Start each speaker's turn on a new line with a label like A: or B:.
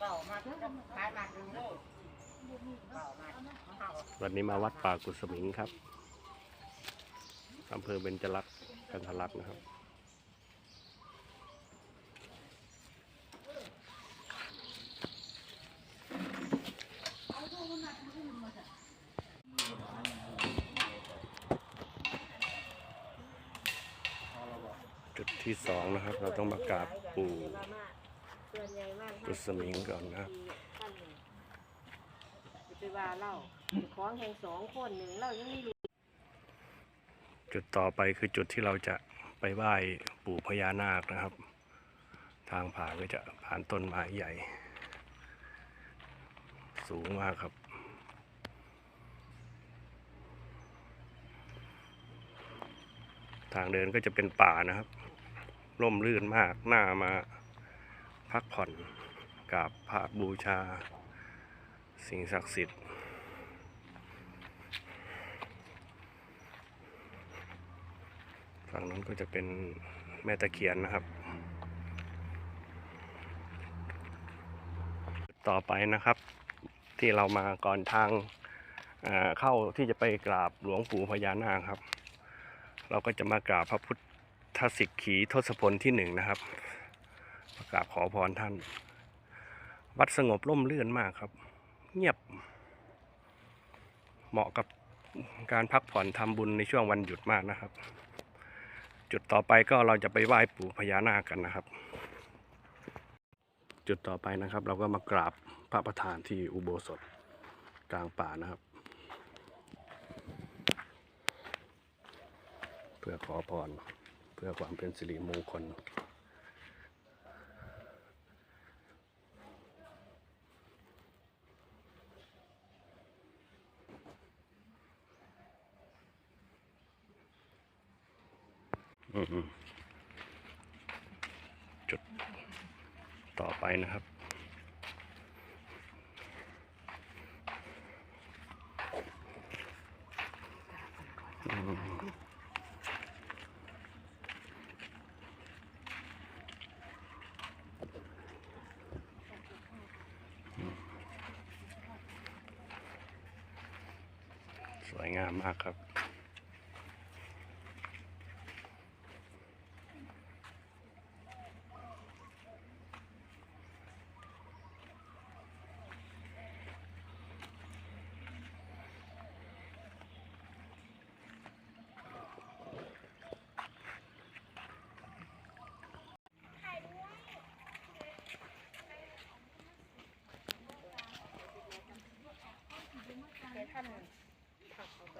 A: เบามาขายมาดึงเลยเบามาเฮา
B: วันนี้มาวัดป่ากุศมิงครับอำเภอเบญจรักษ์กันทลักษณ์นะครับ จุดที่สองนะครับ เราต้องมากราบปู่
C: ส่วนใหญ่มาก
B: กุศมิงก่อนนะครับ
C: ท่านหนึ่งสิไปว่าเล่าของแห่งสองคนหนึ่งเรายังไม่รู้
B: จุดต่อไปคือจุดที่เราจะไปไหว้ปู่พญานาคนะครับ ทางผ่านก็จะผ่านต้นไม้ใหญ่ สูงมากครับ ทางเดินก็จะเป็นป่านะครับ ร่มรื่นมากหน้ามา พักผ่อนกราบพระบูชา สิ่งศักดิ์สิทธิ์ฝั่งนั้นก็จะเป็นแม่ตะเคียนนะครับ ต่อไปนะครับที่เรามาก่อนทางเอ่อเข้าที่จะไปกราบหลวงปู่พญานาคครับ เราก็จะมากราบพระพุทธสิกขีทศพลที่หนึ่งนะครับ กราบขอพรท่าน วัดสงบร่มรื่นมากครับ เงียบ เหมาะกับการพักผ่อนทำบุญในช่วงวันหยุดมากนะครับ จุดต่อไปก็เราจะไปไหว้ปู่พญานาคกันนะครับ จุดต่อไปนะครับ เราก็มากราบพระประธานที่อุโบสถกลางป่านะครับ เพื่อขอพรเพื่อความเป็นสิริมงคล จุดต่อไปนะครับ สวยงามมากครับ
C: ให้ท่านขับเขาไป